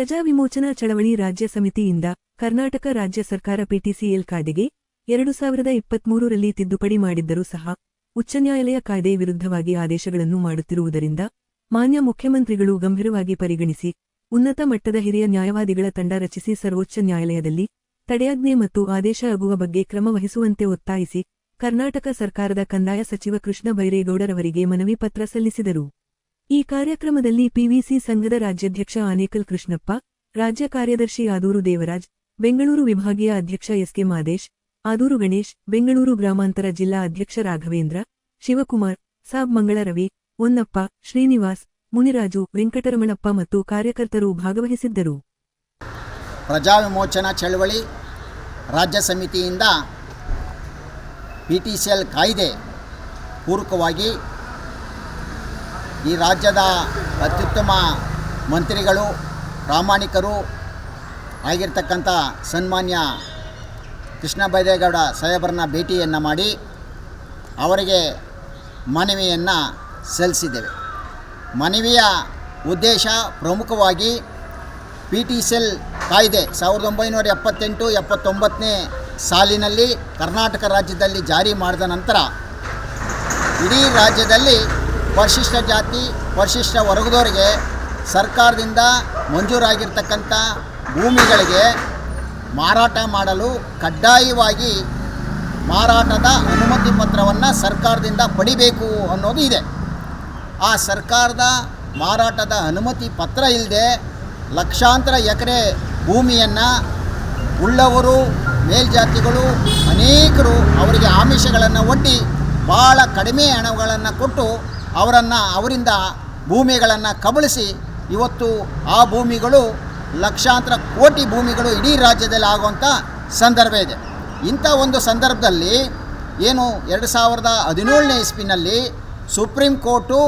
ಪ್ರಜಾ ವಿಮೋಚನಾ ಚಳವಳಿ ರಾಜ್ಯ ಸಮಿತಿಯಿಂದ ಕರ್ನಾಟಕ ರಾಜ್ಯ ಸರ್ಕಾರ ಪಿಟಿಸಿಎಲ್ ಕಾಯ್ದೆಗೆ ಎರಡು ಸಾವಿರದ ಇಪ್ಪತ್ಮೂರರಲ್ಲಿ ತಿದ್ದುಪಡಿ ಮಾಡಿದ್ದರೂ ಸಹ ಉಚ್ಚ ನ್ಯಾಯಾಲಯ ಕಾಯ್ದೆ ವಿರುದ್ಧವಾಗಿ ಆದೇಶಗಳನ್ನು ಮಾಡುತ್ತಿರುವುದರಿಂದ ಮಾನ್ಯ ಮುಖ್ಯಮಂತ್ರಿಗಳು ಗಂಭೀರವಾಗಿ ಪರಿಗಣಿಸಿ ಉನ್ನತ ಮಟ್ಟದ ಹಿರಿಯ ನ್ಯಾಯವಾದಿಗಳ ತಂಡ ರಚಿಸಿ ಸರ್ವೋಚ್ಚ ನ್ಯಾಯಾಲಯದಲ್ಲಿ ತಡೆಯಾಜ್ಞೆ ಮತ್ತು ಆದೇಶ ಆಗುವ ಬಗ್ಗೆ ಕ್ರಮ ವಹಿಸುವಂತೆ ಒತ್ತಾಯಿಸಿ ಕರ್ನಾಟಕ ಸರ್ಕಾರದ ಕಂದಾಯ ಸಚಿವ ಕೃಷ್ಣ ಬೈರೇಗೌಡರವರಿಗೆ ಮನವಿ ಪತ್ರ ಸಲ್ಲಿಸಿದರು. ಈ ಕಾರ್ಯಕ್ರಮದಲ್ಲಿ ಪಿವಿಸಿ ಸಂಘದ ರಾಜ್ಯಾಧ್ಯಕ್ಷ ಆನೇಕಲ್ ಕೃಷ್ಣಪ್ಪ, ರಾಜ್ಯ ಕಾರ್ಯದರ್ಶಿ ಆದೂರು ದೇವರಾಜ್, ಬೆಂಗಳೂರು ವಿಭಾಗೀಯ ಅಧ್ಯಕ್ಷ ಎಸ್ಕೆ ಮಾದೇಶ್, ಆದೂರು ಗಣೇಶ್, ಬೆಂಗಳೂರು ಗ್ರಾಮಾಂತರ ಜಿಲ್ಲಾ ಅಧ್ಯಕ್ಷ ರಾಘವೇಂದ್ರ, ಶಿವಕುಮಾರ್, ಸಾಬ್ ಮಂಗಳರವಿ ಹೊನ್ನಪ್ಪ, ಶ್ರೀನಿವಾಸ್, ಮುನಿರಾಜು, ವೆಂಕಟರಮಣಪ್ಪ ಮತ್ತು ಕಾರ್ಯಕರ್ತರು ಭಾಗವಹಿಸಿದ್ದರು. ಪ್ರಜಾ ವಿಮೋಚನಾ ಚಳವಳಿ ರಾಜ್ಯ ಸಮಿತಿಯಿಂದ ಪಿ ಟಿ ಸಿ ಎಲ್ ಕಾಯ್ದೆ ಪೂರಕವಾಗಿ ಈ ರಾಜ್ಯದ ಅತ್ಯುತ್ತಮ ಮಂತ್ರಿಗಳು, ಪ್ರಾಮಾಣಿಕರು ಆಗಿರ್ತಕ್ಕಂಥ ಸನ್ಮಾನ್ಯ ಕೃಷ್ಣ ಬೈದೇಗೌಡ ಸಾಹೇಬರನ್ನ ಭೇಟಿಯನ್ನು ಮಾಡಿ ಅವರಿಗೆ ಮನವಿಯನ್ನು ಸಲ್ಲಿಸಿದ್ದೇವೆ. ಮನವಿಯ ಉದ್ದೇಶ ಪ್ರಮುಖವಾಗಿ ಪಿ ಟಿ ಸೆಲ್ ಕಾಯ್ದೆ ಸಾವಿರದ ಒಂಬೈನೂರ ಎಪ್ಪತ್ತೆಂಟು, ಎಪ್ಪತ್ತೊಂಬತ್ತನೇ ಸಾಲಿನಲ್ಲಿ ಕರ್ನಾಟಕ ರಾಜ್ಯದಲ್ಲಿ ಜಾರಿ ಮಾಡಿದ ನಂತರ ಇಡೀ ರಾಜ್ಯದಲ್ಲಿ ಪರಿಶಿಷ್ಟ ಜಾತಿ, ಪರಿಶಿಷ್ಟ ವರ್ಗದವರಿಗೆ ಸರ್ಕಾರದಿಂದ ಮಂಜೂರಾಗಿರ್ತಕ್ಕಂಥ ಭೂಮಿಗಳಿಗೆ ಮಾರಾಟ ಮಾಡಲು ಕಡ್ಡಾಯವಾಗಿ ಮಾರಾಟದ ಅನುಮತಿ ಪತ್ರವನ್ನು ಸರ್ಕಾರದಿಂದ ಪಡಿಬೇಕು ಅನ್ನೋದು ಇದೆ. ಆ ಸರ್ಕಾರದ ಮಾರಾಟದ ಅನುಮತಿ ಪತ್ರ ಇಲ್ಲದೆ ಲಕ್ಷಾಂತರ ಎಕರೆ ಭೂಮಿಯನ್ನು ಉಳ್ಳವರು, ಮೇಲ್ಜಾತಿಗಳು, ಅನೇಕರು ಅವರಿಗೆ ಆಮಿಷಗಳನ್ನು ಒಡ್ಡಿ ಭಾಳ ಕಡಿಮೆ ಹಣಗಳನ್ನು ಕೊಟ್ಟು ಅವರನ್ನು, ಅವರಿಂದ ಭೂಮಿಗಳನ್ನು ಕಬಳಿಸಿ, ಇವತ್ತು ಆ ಭೂಮಿಗಳು ಲಕ್ಷಾಂತರ ಕೋಟಿ ಭೂಮಿಗಳು ಇಡೀ ರಾಜ್ಯದಲ್ಲಿ ಆಗುವಂಥ ಸಂದರ್ಭ ಇದೆ. ಇಂಥ ಒಂದು ಸಂದರ್ಭದಲ್ಲಿ ಏನು ಎರಡು ಸಾವಿರದ ಹದಿನೇಳನೇ ಇಸ್ವಿನಲ್ಲಿ supreme court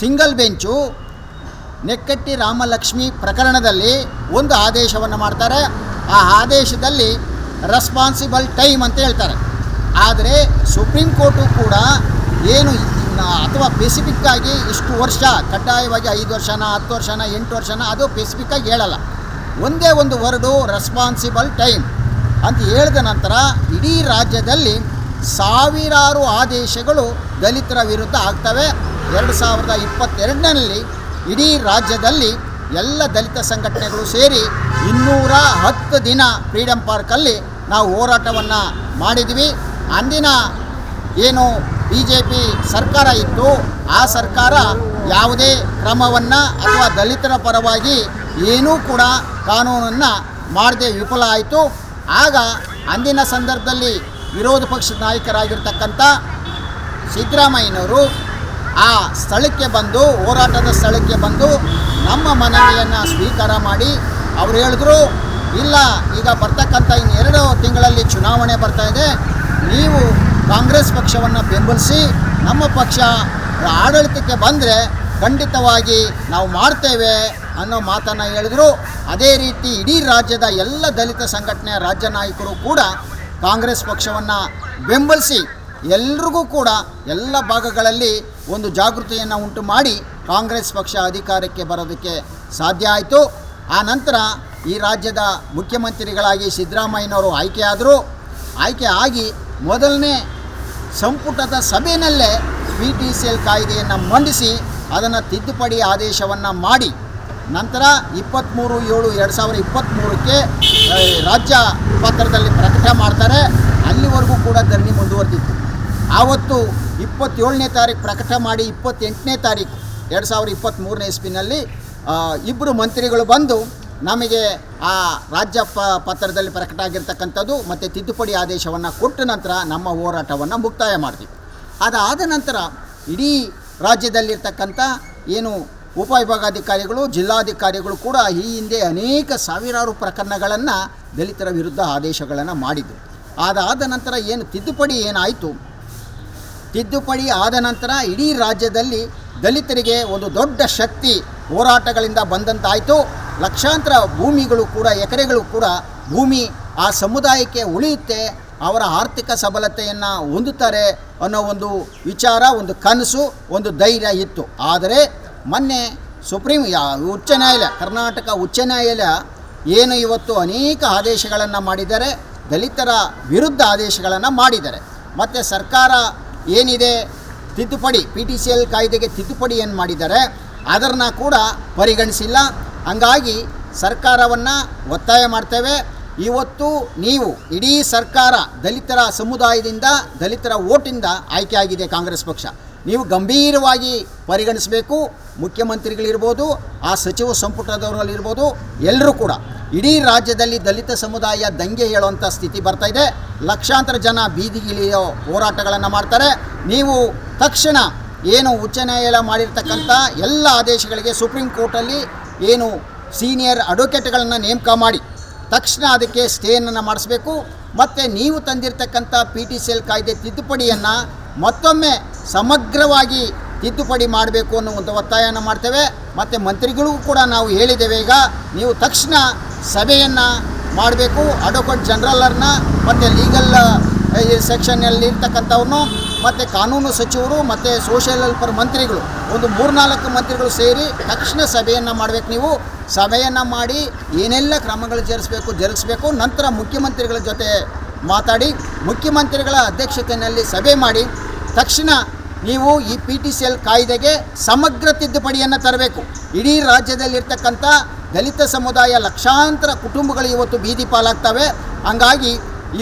single bench Nekkatti Ramalakshmi ಪ್ರಕರಣದಲ್ಲಿ ಒಂದು ಆದೇಶವನ್ನು ಮಾಡ್ತಾರೆ. ಆ ಆದೇಶದಲ್ಲಿ ರೆಸ್ಪಾನ್ಸಿಬಲ್ ಟೈಮ್ ಅಂತ ಹೇಳ್ತಾರೆ. ಆದರೆ ಸುಪ್ರೀಂ ಕೋರ್ಟು ಕೂಡ ಏನು ಅಥವಾ ಪೆಸಿಫಿಕ್ಕಾಗಿ ಇಷ್ಟು ವರ್ಷ, ಕಡ್ಡಾಯವಾಗಿ ಐದು ವರ್ಷನ, ಹತ್ತು ವರ್ಷನ, ಎಂಟು ವರ್ಷನ, ಅದು ಪೆಸಿಫಿಕ್ಕಾಗಿ ಹೇಳಲ್ಲ. ಒಂದೇ ಒಂದು ವರ್ಡು ರೆಸ್ಪಾನ್ಸಿಬಲ್ ಟೈಮ್ ಅಂತ ಹೇಳಿದ ನಂತರ ಇಡೀ ರಾಜ್ಯದಲ್ಲಿ ಸಾವಿರಾರು ಆದೇಶಗಳು ದಲಿತರ ವಿರುದ್ಧ ಆಗ್ತವೆ. ಎರಡು ಸಾವಿರದ ಇಪ್ಪತ್ತೆರಡನಲ್ಲಿ ಇಡೀ ರಾಜ್ಯದಲ್ಲಿ ಎಲ್ಲ ದಲಿತ ಸಂಘಟನೆಗಳು ಸೇರಿ ಇನ್ನೂರ ಹತ್ತು ದಿನ ಫ್ರೀಡಮ್ ಪಾರ್ಕಲ್ಲಿ ನಾವು ಹೋರಾಟವನ್ನು ಮಾಡಿದ್ವಿ. ಅಂದಿನ ಏನು ಬಿ ಜೆ ಪಿ ಸರ್ಕಾರ ಇತ್ತು, ಆ ಸರ್ಕಾರ ಯಾವುದೇ ಕ್ರಮವನ್ನು ಅಥವಾ ದಲಿತರ ಪರವಾಗಿ ಏನೂ ಕೂಡ ಕಾನೂನನ್ನು ಮಾಡದೆ ವಿಫಲ ಆಯಿತು. ಆಗ ಅಂದಿನ ಸಂದರ್ಭದಲ್ಲಿ ವಿರೋಧ ಪಕ್ಷದ ನಾಯಕರಾಗಿರ್ತಕ್ಕಂಥ ಸಿದ್ದರಾಮಯ್ಯನವರು ಆ ಸ್ಥಳಕ್ಕೆ ಬಂದು, ಹೋರಾಟದ ಸ್ಥಳಕ್ಕೆ ಬಂದು ನಮ್ಮ ಮನವಿಯನ್ನು ಸ್ವೀಕಾರ ಮಾಡಿ, ಅವರು ಹೇಳಿದ್ರು ಇಲ್ಲ, ಈಗ ಬರ್ತಕ್ಕಂಥ ಇನ್ನೆರಡು ತಿಂಗಳಲ್ಲಿ ಚುನಾವಣೆ ಬರ್ತಾ ಇದೆ. ನೀವು ಕಾಂಗ್ರೆಸ್ ಪಕ್ಷವನ್ನು ಬೆಂಬಲಿಸಿ, ನಮ್ಮ ಪಕ್ಷ ಆಡಳಿತಕ್ಕೆ ಬಂದರೆ ಖಂಡಿತವಾಗಿ ನಾವು ಮಾಡ್ತೇವೆ ಅನ್ನೋ ಮಾತನ್ನು ಹೇಳಿದ್ರು. ಅದೇ ರೀತಿ ಇಡೀ ರಾಜ್ಯದ ಎಲ್ಲ ದಲಿತ ಸಂಘಟನೆಯ ರಾಜ್ಯ ನಾಯಕರು ಕೂಡ ಕಾಂಗ್ರೆಸ್ ಪಕ್ಷವನ್ನು ಬೆಂಬಲಿಸಿ, ಎಲ್ರಿಗೂ ಕೂಡ ಎಲ್ಲ ಭಾಗಗಳಲ್ಲಿ ಒಂದು ಜಾಗೃತಿಯನ್ನು ಉಂಟು ಮಾಡಿ ಕಾಂಗ್ರೆಸ್ ಪಕ್ಷ ಅಧಿಕಾರಕ್ಕೆ ಬರೋದಕ್ಕೆ ಸಾಧ್ಯ ಆಯಿತು. ಆ ನಂತರ ಈ ರಾಜ್ಯದ ಮುಖ್ಯಮಂತ್ರಿಗಳಾಗಿ ಸಿದ್ದರಾಮಯ್ಯನವರು ಆಯ್ಕೆಯಾದರು, ಆಯ್ಕೆ ಆಗಿ ಮೊದಲನೇ ಸಂಪುಟದ ಸಭೆಯಲ್ಲೇ ಪಿ ಟಿ ಸಿ ಎಲ್ ಕಾಯ್ದೆಯನ್ನು ಮಂಡಿಸಿ ಅದನ್ನು ತಿದ್ದುಪಡಿ ಆದೇಶವನ್ನು ಮಾಡಿ. ನಂತರ ಇಪ್ಪತ್ತ್ಮೂರು ಏಳು ಎರಡು ಸಾವಿರದ ಇಪ್ಪತ್ತ್ಮೂರಕ್ಕೆ ರಾಜ್ಯ ಪತ್ರದಲ್ಲಿ ಪ್ರಕಟ ಮಾಡ್ತಾರೆ. ಅಲ್ಲಿವರೆಗೂ ಕೂಡ ಧರಣಿ ಮುಂದುವರೆದಿತ್ತು. ಆವತ್ತು ಇಪ್ಪತ್ತೇಳನೇ ತಾರೀಕು ಪ್ರಕಟ ಮಾಡಿ ಇಪ್ಪತ್ತೆಂಟನೇ ತಾರೀಕು ಎರಡು ಸಾವಿರದ ಇಪ್ಪತ್ತ್ಮೂರನೇ ಇಸ್ವಿನಲ್ಲಿ ಇಬ್ಬರು ಮಂತ್ರಿಗಳು ಬಂದು ನಮಗೆ ಆ ರಾಜ್ಯ ಪ ಪತ್ರದಲ್ಲಿ ಪ್ರಕಟ ಆಗಿರ್ತಕ್ಕಂಥದ್ದು ಮತ್ತು ತಿದ್ದುಪಡಿ ಆದೇಶವನ್ನು ಕೊಟ್ಟ ನಂತರ ನಮ್ಮ ಹೋರಾಟವನ್ನು ಮುಕ್ತಾಯ ಮಾಡ್ತೀವಿ. ಅದಾದ ನಂತರ ಇಡೀ ರಾಜ್ಯದಲ್ಲಿರ್ತಕ್ಕಂಥ ಏನು ಉಪವಿಭಾಗಾಧಿಕಾರಿಗಳು, ಜಿಲ್ಲಾಧಿಕಾರಿಗಳು ಕೂಡ ಈ ಹಿಂದೆ ಅನೇಕ ಸಾವಿರಾರು ಪ್ರಕರಣಗಳನ್ನು ದಲಿತರ ವಿರುದ್ಧ ಆದೇಶಗಳನ್ನು ಮಾಡಿದರು. ಅದಾದ ನಂತರ ಏನು ತಿದ್ದುಪಡಿ ಏನಾಯಿತು? ತಿದ್ದುಪಡಿ ಆದ ನಂತರ ಇಡೀ ರಾಜ್ಯದಲ್ಲಿ ದಲಿತರಿಗೆ ಒಂದು ದೊಡ್ಡ ಶಕ್ತಿ ಹೋರಾಟಗಳಿಂದ ಬಂದಂತಾಯಿತು. ಲಕ್ಷಾಂತರ ಭೂಮಿಗಳು ಕೂಡ, ಎಕರೆಗಳು ಕೂಡ ಭೂಮಿ ಆ ಸಮುದಾಯಕ್ಕೆ ಉಳಿಯುತ್ತೆ, ಅವರ ಆರ್ಥಿಕ ಸಬಲತೆಯನ್ನು ಹೊಂದುತ್ತಾರೆ ಅನ್ನೋ ಒಂದು ವಿಚಾರ, ಒಂದು ಕನಸು, ಒಂದು ಧೈರ್ಯ ಇತ್ತು. ಆದರೆ ಮೊನ್ನೆ ಸುಪ್ರೀಂ ಉಚ್ಚ ನ್ಯಾಯಾಲಯ, ಕರ್ನಾಟಕ ಉಚ್ಚ ನ್ಯಾಯಾಲಯ ಏನು ಇವತ್ತು ಅನೇಕ ಆದೇಶಗಳನ್ನು ಮಾಡಿದ್ದಾರೆ, ದಲಿತರ ವಿರುದ್ಧ ಆದೇಶಗಳನ್ನು ಮಾಡಿದ್ದಾರೆ. ಮತ್ತು ಸರ್ಕಾರ ಏನಿದೆ, ತಿದ್ದುಪಡಿ ಪಿ ಟಿ ಸಿ ಎಲ್ ಕಾಯ್ದೆಗೆ ತಿದ್ದುಪಡಿ ಏನು ಮಾಡಿದ್ದಾರೆ, ಅದನ್ನು ಕೂಡ ಪರಿಗಣಿಸಿಲ್ಲ. ಹಂಗಾಗಿ ಸರ್ಕಾರವನ್ನು ಒತ್ತಾಯ ಮಾಡ್ತೇವೆ. ಇವತ್ತು ನೀವು ಇಡೀ ಸರ್ಕಾರ ದಲಿತರ ಸಮುದಾಯದಿಂದ ದಲಿತರ ಓಟಿಂದ ಆಯ್ಕೆಯಾಗಿದೆ ಕಾಂಗ್ರೆಸ್ ಪಕ್ಷ. ನೀವು ಗಂಭೀರವಾಗಿ ಪರಿಗಣಿಸಬೇಕು. ಮುಖ್ಯಮಂತ್ರಿಗಳಿರ್ಬೋದು, ಆ ಸಚಿವ ಸಂಪುಟದವರಲ್ಲಿರ್ಬೋದು ಎಲ್ಲರೂ ಕೂಡ. ಇಡೀ ರಾಜ್ಯದಲ್ಲಿ ದಲಿತ ಸಮುದಾಯ ದಂಗೆ ಹೇಳುವಂಥ ಸ್ಥಿತಿ ಬರ್ತಾ ಇದೆ. ಲಕ್ಷಾಂತರ ಜನ ಬೀದಿಗಿಳಿಯೋ ಹೋರಾಟಗಳನ್ನು ಮಾಡ್ತಾರೆ. ನೀವು ತಕ್ಷಣ ಏನು ಉಚ್ಚ ನ್ಯಾಯಾಲಯ ಮಾಡಿರ್ತಕ್ಕಂಥ ಎಲ್ಲ ಆದೇಶಗಳಿಗೆ ಸುಪ್ರೀಂ ಕೋರ್ಟಲ್ಲಿ ಏನು ಸೀನಿಯರ್ ಅಡ್ವೊಕೇಟ್ಗಳನ್ನು ನೇಮಕ ಮಾಡಿ ತಕ್ಷಣ ಅದಕ್ಕೆ ಸ್ಟೇಯನ್ನು ಮಾಡಿಸ್ಬೇಕು. ಮತ್ತು ನೀವು ತಂದಿರತಕ್ಕಂಥ ಪಿ ಟಿ ಸಿ ಎಲ್ ಕಾಯ್ದೆ ತಿದ್ದುಪಡಿಯನ್ನು ಮತ್ತೊಮ್ಮೆ ಸಮಗ್ರವಾಗಿ ತಿದ್ದುಪಡಿ ಮಾಡಬೇಕು ಅನ್ನೋ ಒಂದು ಒತ್ತಾಯವನ್ನು ಮಾಡ್ತೇವೆ. ಮತ್ತು ಮಂತ್ರಿಗಳಿಗೂ ಕೂಡ ನಾವು ಹೇಳಿದ್ದೇವೆ ಈಗ ನೀವು ತಕ್ಷಣ ಸಭೆಯನ್ನು ಮಾಡಬೇಕು. ಅಡ್ವೊಕೇಟ್ ಜನರಲರ್ನ ಮತ್ತು ಲೀಗಲ್ ಸೆಕ್ಷನ್ನಲ್ಲಿ ಇರ್ತಕ್ಕಂಥವ್ರನ್ನು ಮತ್ತು ಕಾನೂನು ಸಚಿವರು ಮತ್ತು ಸೋಷಿಯಲ್ ವೆಲ್ಫೇರ್ ಮಂತ್ರಿಗಳು ಒಂದು ಮೂರ್ನಾಲ್ಕು ಮಂತ್ರಿಗಳು ಸೇರಿ ತಕ್ಷಣ ಸಭೆಯನ್ನು ಮಾಡಬೇಕು ನೀವು. ಸಭೆಯನ್ನು ಮಾಡಿ ಏನೆಲ್ಲ ಕ್ರಮಗಳು ಜರುಗಿಸ್ಬೇಕು ಜರುಗಿಸ್ಬೇಕು, ನಂತರ ಮುಖ್ಯಮಂತ್ರಿಗಳ ಜೊತೆ ಮಾತಾಡಿ, ಮುಖ್ಯಮಂತ್ರಿಗಳ ಅಧ್ಯಕ್ಷತೆಯಲ್ಲಿ ಸಭೆ ಮಾಡಿ, ತಕ್ಷಣ ನೀವು ಈ ಪಿ ಟಿ ಸಿ ಎಲ್ ಕಾಯ್ದೆಗೆ ಸಮಗ್ರ ತಿದ್ದುಪಡಿಯನ್ನು ತರಬೇಕು. ಇಡೀ ರಾಜ್ಯದಲ್ಲಿರ್ತಕ್ಕಂಥ ದಲಿತ ಸಮುದಾಯ ಲಕ್ಷಾಂತರ ಕುಟುಂಬಗಳು ಇವತ್ತು ಬೀದಿ ಪಾಲಾಗ್ತವೆ. ಹಂಗಾಗಿ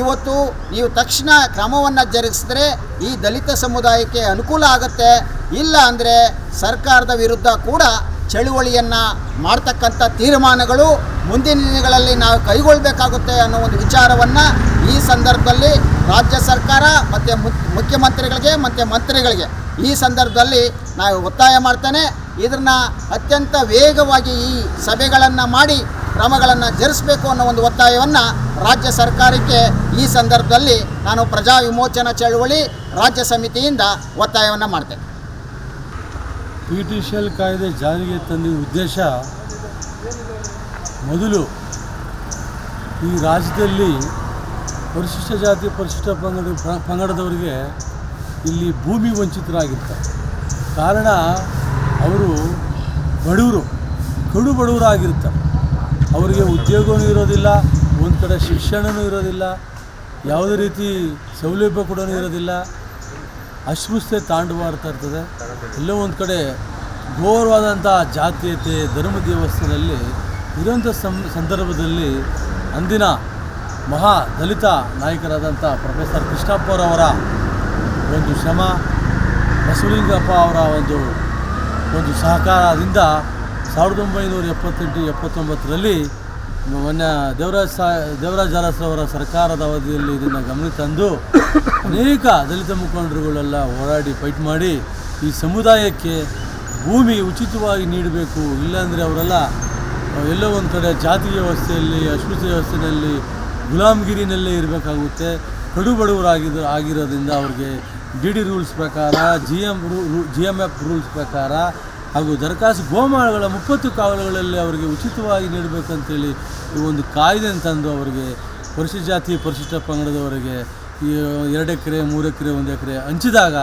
ಇವತ್ತು ನೀವು ತಕ್ಷಣ ಕ್ರಮವನ್ನು ಜರುಗಿಸಿದ್ರೆ ಈ ದಲಿತ ಸಮುದಾಯಕ್ಕೆ ಅನುಕೂಲ ಆಗುತ್ತೆ. ಇಲ್ಲ ಅಂದರೆ ಸರ್ಕಾರದ ವಿರುದ್ಧ ಕೂಡ ಚಳುವಳಿಯನ್ನು ಮಾಡ್ತಕ್ಕಂಥ ತೀರ್ಮಾನಗಳು ಮುಂದಿನ ದಿನಗಳಲ್ಲಿ ನಾವು ಕೈಗೊಳ್ಳಬೇಕಾಗುತ್ತೆ ಅನ್ನೋ ಒಂದು ವಿಚಾರವನ್ನು ಈ ಸಂದರ್ಭದಲ್ಲಿ ರಾಜ್ಯ ಸರ್ಕಾರ ಮತ್ತು ಮುಖ್ಯಮಂತ್ರಿಗಳಿಗೆ ಮತ್ತು ಮಂತ್ರಿಗಳಿಗೆ ಈ ಸಂದರ್ಭದಲ್ಲಿ ನಾವು ಒತ್ತಾಯ ಮಾಡ್ತೇನೆ. ಇದನ್ನು ಅತ್ಯಂತ ವೇಗವಾಗಿ ಈ ಸಭೆಗಳನ್ನು ಮಾಡಿ ಕ್ರಮಗಳನ್ನು ಜರಿಸಬೇಕು ಅನ್ನೋ ಒಂದು ಒತ್ತಾಯವನ್ನು ರಾಜ್ಯ ಸರ್ಕಾರಕ್ಕೆ ಈ ಸಂದರ್ಭದಲ್ಲಿ ನಾನು ಪ್ರಜಾ ವಿಮೋಚನಾ ಚಳುವಳಿ ರಾಜ್ಯ ಸಮಿತಿಯಿಂದ ಒತ್ತಾಯವನ್ನು ಮಾಡ್ತೇನೆ. ಪಿ ಟಿ ಕಾಯ್ದೆ ಜಾರಿಗೆ ತಂದ ಉದ್ದೇಶ ಮೊದಲು ಈ ರಾಜ್ಯದಲ್ಲಿ ಪರಿಶಿಷ್ಟ ಜಾತಿ, ಪರಿಶಿಷ್ಟ ಪಂಗಡ ಪಂಗಡದವರಿಗೆ ಇಲ್ಲಿ ಭೂಮಿ ವಂಚಿತರಾಗಿರ್ತಾರೆ. ಕಾರಣ ಅವರು ಬಡವರು ಕಡು ಬಡವರಾಗಿರ್ತಾರೆ ಅವರಿಗೆ ಉದ್ಯೋಗವೂ ಇರೋದಿಲ್ಲ, ಒಂದು ಕಡೆ ಶಿಕ್ಷಣವೂ ಇರೋದಿಲ್ಲ, ಯಾವುದೇ ರೀತಿ ಸೌಲಭ್ಯ ಕೂಡ ಇರೋದಿಲ್ಲ. ಅಸ್ಪೃಶ್ಯತೆ ತಾಂಡವಾಡ್ತಾ ಇರ್ತದೆ. ಎಲ್ಲೋ ಒಂದು ಕಡೆ ಘೋರವಾದಂಥ ಜಾತೀಯತೆ, ಧರ್ಮ ದೇವಸ್ಥಾನದಲ್ಲಿ ಇರೋಂಥ ಸಂದರ್ಭದಲ್ಲಿ ಅಂದಿನ ಮಹಾ ದಲಿತ ನಾಯಕರಾದಂಥ ಪ್ರೊಫೆಸರ್ ಕೃಷ್ಣಪ್ಪರವರ ಒಂದು ಶ್ರಮ, ಬಸವಲಿಂಗಪ್ಪ ಅವರ ಒಂದು ಒಂದು ಸಹಕಾರದಿಂದ ಸಾವಿರದ ಒಂಬೈನೂರ ಎಪ್ಪತ್ತೆಂಟು, ಎಪ್ಪತ್ತೊಂಬತ್ತರಲ್ಲಿ ಮೊನ್ನೆ ದೇವರಾಜ್ ಸಾ, ದೇವರಾಜ್ ಅರಸರವರ ಸರ್ಕಾರದ ಅವಧಿಯಲ್ಲಿ ಇದನ್ನು ಗಮನ ತಂದು ಅನೇಕ ದಲಿತ ಮುಖಂಡರುಗಳೆಲ್ಲ ಹೋರಾಡಿ ಫೈಟ್ ಮಾಡಿ ಈ ಸಮುದಾಯಕ್ಕೆ ಭೂಮಿ ಉಚಿತವಾಗಿ ನೀಡಬೇಕು, ಇಲ್ಲಾಂದರೆ ಅವರೆಲ್ಲ ಎಲ್ಲೋ ಒಂದು ಕಡೆ ಜಾತಿ ವ್ಯವಸ್ಥೆಯಲ್ಲಿ ಅಸ್ಪೃಶ್ಯ ವ್ಯವಸ್ಥೆಯಲ್ಲಿ, ಗುಲಾಮಗಿರಿನಲ್ಲೇ ಇರಬೇಕಾಗುತ್ತೆ. ಕಡು ಬಡವರಾಗಿದ್ದು ಆಗಿರೋದ್ರಿಂದ ಅವ್ರಿಗೆ ಡಿ ಡಿ ರೂಲ್ಸ್ ಪ್ರಕಾರ ಜಿ ಎಂ ರೂ ಜಿ ಎಂ ಎಫ್ ರೂಲ್ಸ್ ಪ್ರಕಾರ ಹಾಗೂ ದರಖಾಸ್ತು ಗೋಮಾಳಗಳ ಮುಪ್ಪತ್ತು ಕಾವಲುಗಳಲ್ಲಿ ಅವರಿಗೆ ಉಚಿತವಾಗಿ ನೀಡಬೇಕಂತೇಳಿ ಈ ಒಂದು ಕಾಯ್ದೆ ತಂದು ಅವರಿಗೆ ಪರಿಶಿಷ್ಟ ಜಾತಿ ಪರಿಶಿಷ್ಟ ಪಂಗಡದವರಿಗೆ ಈ ಎರಡು ಎಕರೆ, ಮೂರು ಎಕರೆ, ಒಂದು ಎಕರೆ ಹಂಚಿದಾಗ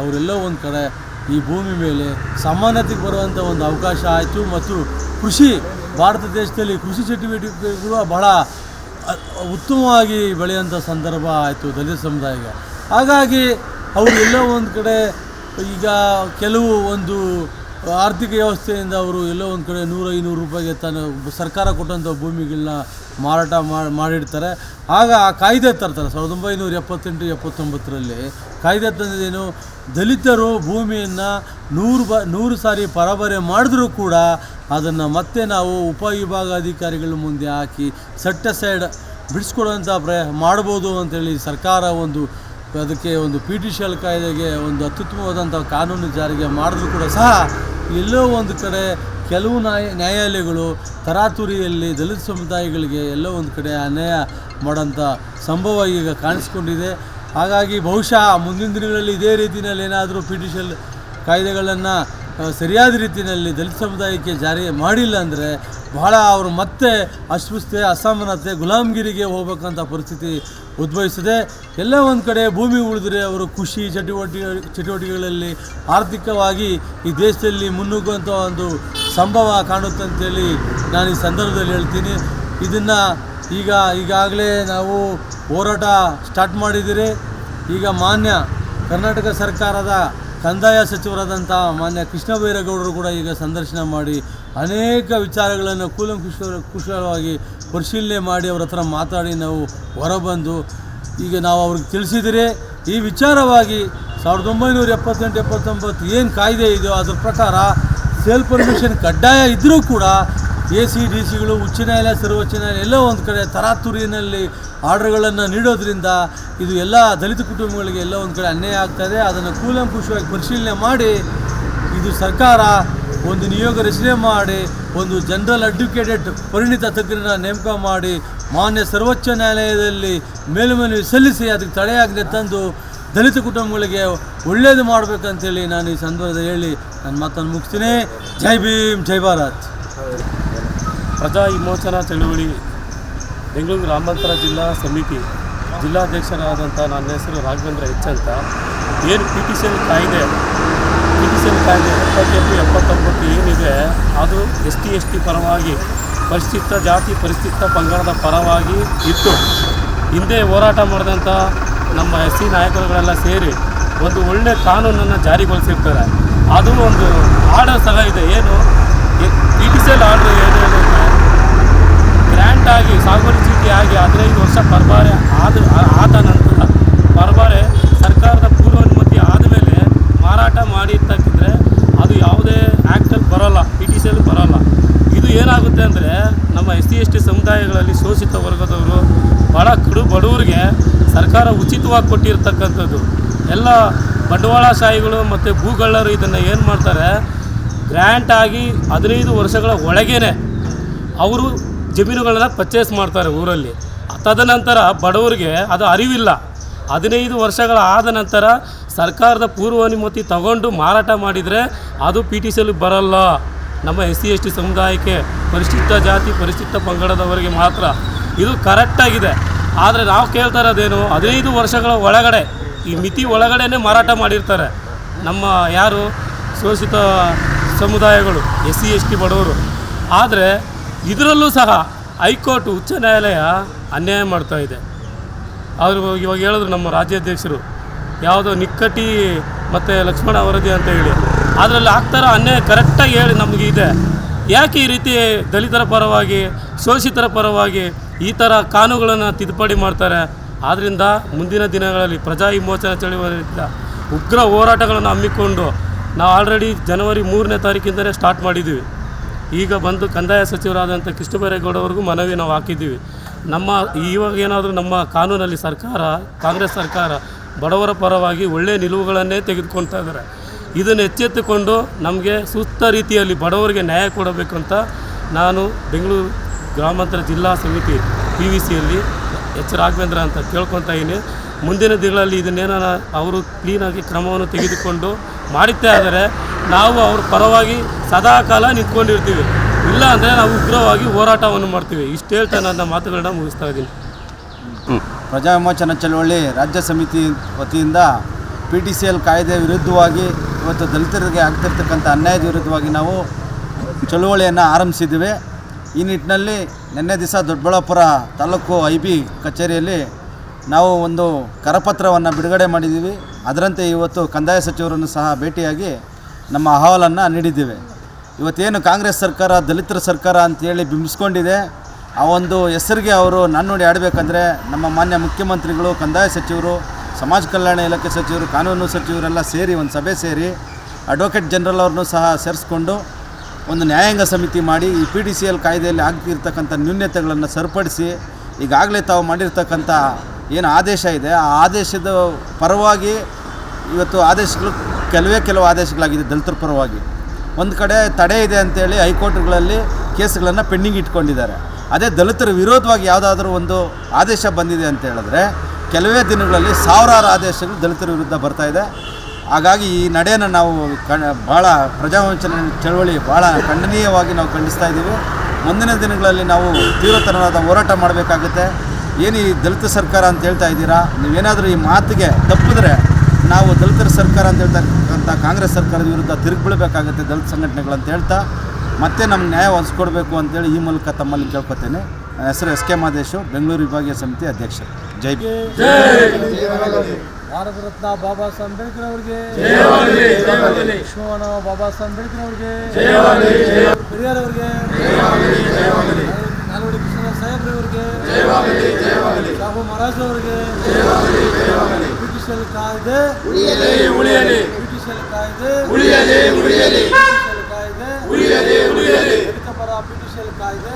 ಅವರೆಲ್ಲೋ ಒಂದು ಕಡೆ ಈ ಭೂಮಿ ಮೇಲೆ ಸಮಾನತೆಗೆ ಬರುವಂಥ ಒಂದು ಅವಕಾಶ ಆಯಿತು ಮತ್ತು ಕೃಷಿ, ಭಾರತ ದೇಶದಲ್ಲಿ ಕೃಷಿ ಚಟುವಟಿಕೆಗಳು ಬಹಳ ಉತ್ತಮವಾಗಿ ಬೆಳೆಯುವಂಥ ಸಂದರ್ಭ ಆಯಿತು ದಲಿತ ಸಮುದಾಯಕ್ಕೆ. ಹಾಗಾಗಿ ಅವರು ಎಲ್ಲೋ ಒಂದು ಕಡೆ ಈಗ ಕೆಲವು ಒಂದು ಆರ್ಥಿಕ ವ್ಯವಸ್ಥೆಯಿಂದ ಅವರು ಎಲ್ಲೋ ಒಂದು ಕಡೆ ನೂರು ಐನೂರು ರೂಪಾಯಿಗೆ ತಾನು ಸರ್ಕಾರ ಕೊಟ್ಟಂಥ ಭೂಮಿಗಳನ್ನ ಮಾರಾಟ ಮಾಡಿಡ್ತಾರೆ ಆಗ ಆ ಕಾಯ್ದೆ ತರ್ತಾರೆ. ಸಾವಿರದ ಒಂಬೈನೂರ ಎಪ್ಪತ್ತೆಂಟು, ಎಪ್ಪತ್ತೊಂಬತ್ತರಲ್ಲಿ ಕಾಯ್ದೆ ತಂದಿದ್ದೇನು ದಲಿತರು ಭೂಮಿಯನ್ನು ನೂರು ಬ, ನೂರು ಸಾರಿ ಪರಬರೆ ಮಾಡಿದ್ರೂ ಕೂಡ ಅದನ್ನು ಮತ್ತೆ ನಾವು ಉಪವಿಭಾಗಾಧಿಕಾರಿಗಳ ಮುಂದೆ ಹಾಕಿ ಸಟ್ಟ ಸೈಡ್ ಬಿಡಿಸ್ಕೊಡುವಂಥ ಪ್ರಯ, ಮಾಡ್ಬೋದು ಅಂತೇಳಿ ಸರ್ಕಾರ ಒಂದು ಅದಕ್ಕೆ ಒಂದು ಪಿ ಟಿ ಶಲ್ ಕಾಯ್ದೆಗೆ ಒಂದು ಅತ್ಯುತ್ತಮವಾದಂಥ ಕಾನೂನು ಜಾರಿಗೆ ಮಾಡಿದ್ರು ಕೂಡ ಸಹ ಎಲ್ಲೋ ಒಂದು ಕಡೆ ಕೆಲವು ನ್ಯಾಯ, ನ್ಯಾಯಾಲಯಗಳು ತರಾತುರಿಯಲ್ಲಿ ದಲಿತ ಸಮುದಾಯಗಳಿಗೆ ಎಲ್ಲೋ ಒಂದು ಕಡೆ ಅನ್ಯಾಯ ಮಾಡೋಂಥ ಸಂಭವ ಈಗ ಕಾಣಿಸ್ಕೊಂಡಿದೆ. ಹಾಗಾಗಿ ಬಹುಶಃ ಮುಂದಿನ ದಿನಗಳಲ್ಲಿ ಇದೇ ರೀತಿಯಲ್ಲಿ ಏನಾದರೂ ಪಿ ಟಿ ಕಾಯ್ದೆಗಳನ್ನು ಸರಿಯಾದ ರೀತಿಯಲ್ಲಿ ದಲಿತ ಸಮುದಾಯಕ್ಕೆ ಜಾರಿ ಮಾಡಿಲ್ಲ ಅಂದರೆ ಬಹಳ ಅವರು ಮತ್ತೆ ಅಸ್ಪೃಶ್ಯತೆ ಅಸಮಾನತೆ, ಗುಲಾಮಗಿರಿಗೆ ಹೋಗ್ಬೇಕಂತ ಪರಿಸ್ಥಿತಿ ಉದ್ಭವಿಸಿದೆ. ಎಲ್ಲ ಒಂದು ಕಡೆ ಭೂಮಿ ಉಳಿದ್ರೆ ಅವರು ಖುಷಿ, ಚಟುವಟಿಕೆ, ಚಟುವಟಿಕೆಗಳಲ್ಲಿ ಆರ್ಥಿಕವಾಗಿ ಈ ದೇಶದಲ್ಲಿ ಮುನ್ನುಗ್ಗುವಂಥ ಒಂದು ಸಂಭವ ಕಾಣುತ್ತೆ ಅಂತೇಳಿ ನಾನು ಈ ಸಂದರ್ಭದಲ್ಲಿ ಹೇಳ್ತೀನಿ. ಇದನ್ನು ಈಗ ಈಗಾಗಲೇ ನಾವು ಹೋರಾಟ ಸ್ಟಾರ್ಟ್ ಮಾಡಿದ್ದೀರಿ. ಈಗ ಮಾನ್ಯ ಕರ್ನಾಟಕ ಸರ್ಕಾರದ ಕಂದಾಯ ಸಚಿವರಾದಂಥ ಮಾನ್ಯ ಕೃಷ್ಣ ಬೈರೇಗೌಡರು ಕೂಡ ಈಗ ಸಂದರ್ಶನ ಮಾಡಿ ಅನೇಕ ವಿಚಾರಗಳನ್ನು ಕೂಲಂಕುಷ ಕುಶಲವಾಗಿ ಪರಿಶೀಲನೆ ಮಾಡಿ ಅವ್ರ ಹತ್ರ ಮಾತಾಡಿ ನಾವು ಹೊರಬಂದು ಈಗ ನಾವು ಅವ್ರಿಗೆ ತಿಳಿಸಿದರೆ ಈ ವಿಚಾರವಾಗಿ ಸಾವಿರದ ಒಂಬೈನೂರ ಎಪ್ಪತ್ತೆಂಟು, ಎಪ್ಪತ್ತೊಂಬತ್ತು ಏನು ಕಾಯ್ದೆ ಇದೆಯೋ ಅದ್ರ ಪ್ರಕಾರ ಸೇಲ್ ಪರ್ಮಿಷನ್ ಕಡ್ಡಾಯ ಇದ್ದರೂ ಕೂಡ ಎ ಸಿ ಡಿ ಸಿಗಳು ಉಚ್ಚ ನ್ಯಾಯಾಲಯ, ಸರ್ವೋಚ್ಚ ನ್ಯಾಯಾಲಯ, ಎಲ್ಲೋ ಒಂದು ಕಡೆ ತರಾತುರಿನಲ್ಲಿ ಆರ್ಡರ್ಗಳನ್ನು ನೀಡೋದ್ರಿಂದ ಇದು ಎಲ್ಲ ದಲಿತ ಕುಟುಂಬಗಳಿಗೆ ಎಲ್ಲ ಒಂದು ಕಡೆ ಅನ್ಯಾಯ ಆಗ್ತದೆ. ಅದನ್ನು ಕೂಲಂಕುಷವಾಗಿ ಪರಿಶೀಲನೆ ಮಾಡಿ, ಇದು ಸರ್ಕಾರ ಒಂದು ನಿಯೋಗ ರಚನೆ ಮಾಡಿ, ಒಂದು ಜನರಲ್ ಅಡ್ವೊಕೇಟೆಡ್ ಪರಿಣಿತ ತಜ್ಞರನ್ನ ನೇಮಕ ಮಾಡಿ, ಮಾನ್ಯ ಸರ್ವೋಚ್ಚ ನ್ಯಾಯಾಲಯದಲ್ಲಿ ಮೇಲ್ಮನವಿ ಸಲ್ಲಿಸಿ ಅದಕ್ಕೆ ತಡೆಯಾಗದೆ ತಂದು ದಲಿತ ಕುಟುಂಬಗಳಿಗೆ ಒಳ್ಳೆಯದು ಮಾಡಬೇಕಂತೇಳಿ ನಾನು ಈ ಸಂದರ್ಭದಲ್ಲಿ ಹೇಳಿ ನನ್ನ ಮಾತನ್ನು ಮುಗಿಸ್ತೀನಿ. ಜೈ ಭೀಮ್, ಜೈ ಭಾರತ್. ಪ್ರಜಾ ವಿಮೋಚನಾ ಚಳುವಳಿ ಬೆಂಗಳೂರು ಗ್ರಾಮಾಂತರ ಜಿಲ್ಲಾ ಸಮಿತಿ ಜಿಲ್ಲಾಧ್ಯಕ್ಷರಾದಂಥ ನನ್ನ ಹೆಸರು ರಾಘವೇಂದ್ರ ಹೆಚ್ ಅಂತ. ಏನು ಪಿ ಟಿ ಸಿ ಎಲ್ ಕಾಯ್ದೆ ಪಿ ಟಿ ಸಿ ಕಾಯ್ದೆ ಎಪ್ಪತ್ತೆಂಟು, ಎಪ್ಪತ್ತೊಂಬತ್ತು ಏನಿದೆ, ಅದು ಎಸ್ ಟಿ ಎಸ್ ಟಿ ಪರವಾಗಿ ಪರಿಶಿಷ್ಟ ಜಾತಿ ಪರಿಶಿಷ್ಟ ಪಂಗಡದ ಪರವಾಗಿ ಇತ್ತು. ಹಿಂದೆ ಹೋರಾಟ ಮಾಡಿದಂಥ ನಮ್ಮ ಎಸ್ ಸಿ ನಾಯಕರುಗಳೆಲ್ಲ ಸೇರಿ ಒಂದು ಒಳ್ಳೆ ಕಾನೂನನ್ನು ಜಾರಿಗೊಳಿಸಿರ್ತಾರೆ. ಅದು ಒಂದು ಆರ್ಡರ್ ಸಹ ಇದೆ. ಏನು P T C L order ಏನು ಆಗಿ ಸಾಗುವಳಿ ಚೀಟಿ ಆಗಿ ಹದಿನೈದು ವರ್ಷ ಪರಬಾರೆ ಆದ ಆದ ನಂತರ ಪರಬಾರೆ ಸರ್ಕಾರದ ಪೂರ್ವಾನುಮತಿ ಆದಮೇಲೆ ಮಾರಾಟ ಮಾಡಿ ತಕ್ಕಿದ್ರೆ ಅದು ಯಾವುದೇ ಆ್ಯಕ್ಟಲ್ಲಿ ಬರೋಲ್ಲ ಪಿ ಟಿ ಸಿಯಲ್ಲಿ ಬರೋಲ್ಲ. ಇದು ಏನಾಗುತ್ತೆ ಅಂದರೆ ನಮ್ಮ ಎಸ್ ಸಿ, ಎಸ್ ಟಿ ಸಮುದಾಯಗಳಲ್ಲಿ ಶೋಷಿತ ವರ್ಗದವರು ಭಾಳ ಕಡು ಬಡವರಿಗೆ ಸರ್ಕಾರ ಉಚಿತವಾಗಿ ಕೊಟ್ಟಿರ್ತಕ್ಕಂಥದ್ದು. ಎಲ್ಲ ಬಂಡವಾಳಶಾಹಿಗಳು ಮತ್ತು ಭೂಗಳ್ಳರು ಇದನ್ನು ಏನು ಮಾಡ್ತಾರೆ? ಗ್ರ್ಯಾಂಟ್ ಆಗಿ ಹದಿನೈದು ವರ್ಷಗಳ ಒಳಗೇ ಅವರು ಜಮೀನುಗಳನ್ನ ಪರ್ಚೇಸ್ ಮಾಡ್ತಾರೆ ಊರಲ್ಲಿ. ತದನಂತರ ಬಡವರಿಗೆ ಅದು ಅರಿವಿಲ್ಲ. ಹದಿನೈದು ವರ್ಷಗಳ ಆದ ನಂತರ ಸರ್ಕಾರದ ಪೂರ್ವಾನುಮತಿ ತಗೊಂಡು ಮಾರಾಟ ಮಾಡಿದರೆ ಅದು ಪಿ ಟಿ ಸಿಯಲ್ಲಿ ಬರಲ್ಲ. ನಮ್ಮ ಎಸ್ ಸಿ ಎಸ್ ಟಿ ಸಮುದಾಯಕ್ಕೆ ಪರಿಶಿಷ್ಟ ಜಾತಿ, ಪರಿಶಿಷ್ಟ ಪಂಗಡದವರಿಗೆ ಮಾತ್ರ ಇದು ಕರೆಕ್ಟಾಗಿದೆ ಆದರೆ ನಾವು ಕೇಳ್ತಾ ಇರೋದೇನು? ಹದಿನೈದು ವರ್ಷಗಳ ಒಳಗಡೆ, ಈ ಮಿತಿ ಒಳಗಡೆನೇ ಮಾರಾಟ ಮಾಡಿರ್ತಾರೆ. ನಮ್ಮ ಯಾರು? ಶೋಷಿತ ಸಮುದಾಯಗಳು, ಎಸ್ ಸಿ ಎಸ್ ಟಿ ಬಡವರು. ಆದರೆ ಇದರಲ್ಲೂ ಸಹ ಹೈಕೋರ್ಟ್ ಉಚ್ಚ ನ್ಯಾಯಾಲಯ ಅನ್ಯಾಯ ಮಾಡ್ತಾ ಇದೆ. ಅವರು ಇವಾಗ ಹೇಳಿದ್ರು ನಮ್ಮ ರಾಜ್ಯಾಧ್ಯಕ್ಷರು, ಯಾವುದೋ ನಿಕ್ಕಟ್ಟಿ ಮತ್ತು ಲಕ್ಷ್ಮಣ ವರದಿ ಅಂತ ಹೇಳಿ. ಅದರಲ್ಲಿ ಆಗ್ತಾರ ಅನ್ಯಾಯ ಕರೆಕ್ಟಾಗಿ ಹೇಳಿ ನಮಗೆ ಇದೆ. ಯಾಕೆ ಈ ರೀತಿ ದಲಿತರ ಪರವಾಗಿ, ಶೋಷಿತರ ಪರವಾಗಿ ಈ ಥರ ಕಾನೂನುಗಳನ್ನು ತಿದ್ದುಪಡಿ ಮಾಡ್ತಾರೆ? ಆದ್ದರಿಂದ ಮುಂದಿನ ದಿನಗಳಲ್ಲಿ ಪ್ರಜಾ ವಿಮೋಚನಾ ಚಳವಳಿಯಿಂದ ಉಗ್ರ ಹೋರಾಟಗಳನ್ನು ಹಮ್ಮಿಕೊಂಡು ನಾವು ಆಲ್ರೆಡಿ ಜನವರಿ ಮೂರನೇ ತಾರೀಕಿಂದಲೇ ಸ್ಟಾರ್ಟ್ ಮಾಡಿದ್ದೀವಿ ಈಗ ಬಂದು ಕಂದಾಯ ಸಚಿವರಾದಂಥ ಕೃಷ್ಣ ಬೈರೇಗೌಡವ್ರಿಗೂ ಮನವಿ ನಾವು ಹಾಕಿದ್ದೀವಿ. ನಮ್ಮ ಇವಾಗ ಏನಾದರೂ ನಮ್ಮ ಕಾನೂನಲ್ಲಿ ಸರ್ಕಾರ, ಕಾಂಗ್ರೆಸ್ ಸರ್ಕಾರ ಬಡವರ ಪರವಾಗಿ ಒಳ್ಳೆಯ ನಿಲುವುಗಳನ್ನೇ ತೆಗೆದುಕೊಳ್ತಾ ಇದ್ದಾರೆ. ಇದನ್ನು ಎಚ್ಚೆತ್ತುಕೊಂಡು ನಮಗೆ ಸೂಕ್ತ ರೀತಿಯಲ್ಲಿ ಬಡವರಿಗೆ ನ್ಯಾಯ ಕೊಡಬೇಕು ಅಂತ ನಾನು ಬೆಂಗಳೂರು ಗ್ರಾಮಾಂತರ ಜಿಲ್ಲಾ ಸಮಿತಿ ಪಿ ವಿ ಸಿಯಲ್ಲಿ ಎಚ್ ರಾಘವೇಂದ್ರ ಅಂತ ಕೇಳ್ಕೊತಾ ಇದ್ದೀನಿ. ಮುಂದಿನ ದಿನಗಳಲ್ಲಿ ಇದನ್ನೇನ ಅವರು ಕ್ಲೀನಾಗಿ ಕ್ರಮವನ್ನು ತೆಗೆದುಕೊಂಡು ಮಾಡುತ್ತೆ ಆದರೆ ನಾವು ಅವ್ರ ಪರವಾಗಿ ಸದಾ ಕಾಲ ನಿಂತ್ಕೊಂಡಿರ್ತೀವಿ. ಇಲ್ಲ ಅಂದರೆ ನಾವು ಉಗ್ರವಾಗಿ ಹೋರಾಟವನ್ನು ಮಾಡ್ತೀವಿ. ಇಷ್ಟು ಹೇಳ್ತಾ ನನ್ನ ಮಾತುಗಳನ್ನ ಮುಗಿಸ್ತಾ ಇದ್ದೀನಿ. ಪ್ರಜಾ ವಿಮೋಚನಾ ಚಳವಳಿ ರಾಜ್ಯ ಸಮಿತಿ ವತಿಯಿಂದ ಪಿ ಟಿ ಸಿ ಎಲ್ ಕಾಯ್ದೆ ವಿರುದ್ಧವಾಗಿ ಇವತ್ತು ದಲಿತರಿಗೆ ಆಗ್ತಿರ್ತಕ್ಕಂಥ ಅನ್ಯಾಯದ ವಿರುದ್ಧವಾಗಿ ನಾವು ಚಳುವಳಿಯನ್ನು ಆರಂಭಿಸಿದ್ದೀವಿ. ಈ ನಿಟ್ಟಿನಲ್ಲಿ ನಿನ್ನೆ ದಿವಸ ದೊಡ್ಡಬಳ್ಳಾಪುರ ತಾಲೂಕು ಐ ಬಿ ಕಚೇರಿಯಲ್ಲಿ ನಾವು ಒಂದು ಕರಪತ್ರವನ್ನು ಬಿಡುಗಡೆ ಮಾಡಿದ್ದೀವಿ. ಅದರಂತೆ ಇವತ್ತು ಕಂದಾಯ ಸಚಿವರನ್ನು ಸಹ ಭೇಟಿಯಾಗಿ ನಮ್ಮ ಅಹವಾಲನ್ನು ನೀಡಿದ್ದೇವೆ. ಇವತ್ತೇನು ಕಾಂಗ್ರೆಸ್ ಸರ್ಕಾರ, ದಲಿತರ ಸರ್ಕಾರ ಅಂತೇಳಿ ಬಿಂಬಿಸ್ಕೊಂಡಿದೆ, ಆ ಒಂದು ಹೆಸರಿಗೆ ಅವರು ನಾಣ್ಣುಡಿ ಆಡಬೇಕಂದ್ರೆ ನಮ್ಮ ಮಾನ್ಯ ಮುಖ್ಯಮಂತ್ರಿಗಳು, ಕಂದಾಯ ಸಚಿವರು, ಸಮಾಜ ಕಲ್ಯಾಣ ಇಲಾಖೆ ಸಚಿವರು, ಕಾನೂನು ಸಚಿವರೆಲ್ಲ ಸೇರಿ ಒಂದು ಸಭೆ ಸೇರಿ ಅಡ್ವೊಕೇಟ್ ಜನರಲ್ ಅವ್ರನ್ನು ಸಹ ಸೇರಿಸ್ಕೊಂಡು ಒಂದು ನ್ಯಾಯಾಂಗ ಸಮಿತಿ ಮಾಡಿ ಈ ಪಿ ಡಿ ಸಿ ಎಲ್ ಕಾಯ್ದೆಯಲ್ಲಿ ಆಗಿರ್ತಕ್ಕಂಥ ನ್ಯೂನ್ಯತೆಗಳನ್ನು ಸರಿಪಡಿಸಿ ಈಗಾಗಲೇ ತಾವು ಮಾಡಿರ್ತಕ್ಕಂಥ ಏನು ಆದೇಶ ಇದೆ, ಆ ಆದೇಶದ ಪರವಾಗಿ ಇವತ್ತು ಆದೇಶಗಳು ಕೆಲವೇ ಕೆಲವು ಆದೇಶಗಳಾಗಿದೆ ದಲಿತರ ಪರವಾಗಿ. ಒಂದು ಕಡೆ ತಡೆ ಇದೆ ಅಂತೇಳಿ ಹೈಕೋರ್ಟ್ಗಳಲ್ಲಿ ಕೇಸ್ಗಳನ್ನು ಪೆಂಡಿಂಗ್ ಇಟ್ಕೊಂಡಿದ್ದಾರೆ. ಅದೇ ದಲಿತರ ವಿರೋಧವಾಗಿ ಯಾವುದಾದ್ರೂ ಒಂದು ಆದೇಶ ಬಂದಿದೆ ಅಂತ ಹೇಳಿದ್ರೆ ಕೆಲವೇ ದಿನಗಳಲ್ಲಿ ಸಾವಿರಾರು ಆದೇಶಗಳು ದಲಿತರ ವಿರುದ್ಧ ಬರ್ತಾ ಇದೆ. ಹಾಗಾಗಿ ಈ ನಡೆಯನ್ನು ನಾವು ಕಣ ಭಾಳ ಪ್ರಜಾವಂಚನ ಚಳವಳಿ ಭಾಳ ಖಂಡನೀಯವಾಗಿ ನಾವು ಖಂಡಿಸ್ತಾ ಇದ್ದೀವಿ. ಮುಂದಿನ ದಿನಗಳಲ್ಲಿ ನಾವು ತೀವ್ರತರವಾದ ಹೋರಾಟ ಮಾಡಬೇಕಾಗುತ್ತೆ. ಏನು ಈ ದಲಿತ ಸರ್ಕಾರ ಅಂತ ಹೇಳ್ತಾ ಇದ್ದೀರಾ? ನೀವೇನಾದರೂ ಈ ಮಾತಿಗೆ ತಪ್ಪಿದ್ರೆ ನಾವು ದಲಿತರ ಸರ್ಕಾರ ಅಂತ ಹೇಳ್ತಕ್ಕಂಥ ಕಾಂಗ್ರೆಸ್ ಸರ್ಕಾರದ ವಿರುದ್ಧ ತಿರುಗಿಬೀಳಬೇಕಾಗುತ್ತೆ ದಲಿತ ಸಂಘಟನೆಗಳು ಅಂತ ಹೇಳ್ತಾ ಮತ್ತೆ ನಮ್ಗೆ ನ್ಯಾಯ ಒದಗಿಸ್ಕೊಡ್ಬೇಕು ಅಂತೇಳಿ ಈ ಮೂಲಕ ತಮ್ಮಲ್ಲಿ ಕೇಳ್ಕೊತೇನೆ. ನನ್ನ ಹೆಸರು ಎಸ್ ಕೆ ಮಾದೇಶು ಬೆಂಗಳೂರು ವಿಭಾಗೀಯ ಸಮಿತಿ ಅಧ್ಯಕ್ಷ. ಜೈ. ಭಾರತ ರತ್ನ ಬಾಬಾ ಸಾಹೇಬ್ ಅಂಬೇಡ್ಕರ್ ಅವರಿಗೆ. ಲಕ್ಷ್ಮಣ ಬಾಬಾ ಸಾಹೇಬ್ ಅಂಬೇಡ್ಕರ್ ಅವರಿಗೆ. ಪೆರಿಯಾರ್ ಅವರಿಗೆ. ನಾಲ್ವಡಿ ಕೃಷ್ಣ ಸಾಹೇಬ್ರವರಿಗೆ ಸಾಹು ಮಹಾರಾಜ್ ಅವರಿಗೆ. ಬ್ರಿಟಿಷರ್ ಕಾಯ್ದೆ ಬ್ರಿಟಿಷರ್ ಕಾಯ್ದೆ ಬ್ರಿಟಿಷರ್ ಕಾಯ್ದೆ ಬ್ರಿಟಿಷರ್ ಕಾಯ್ದೆ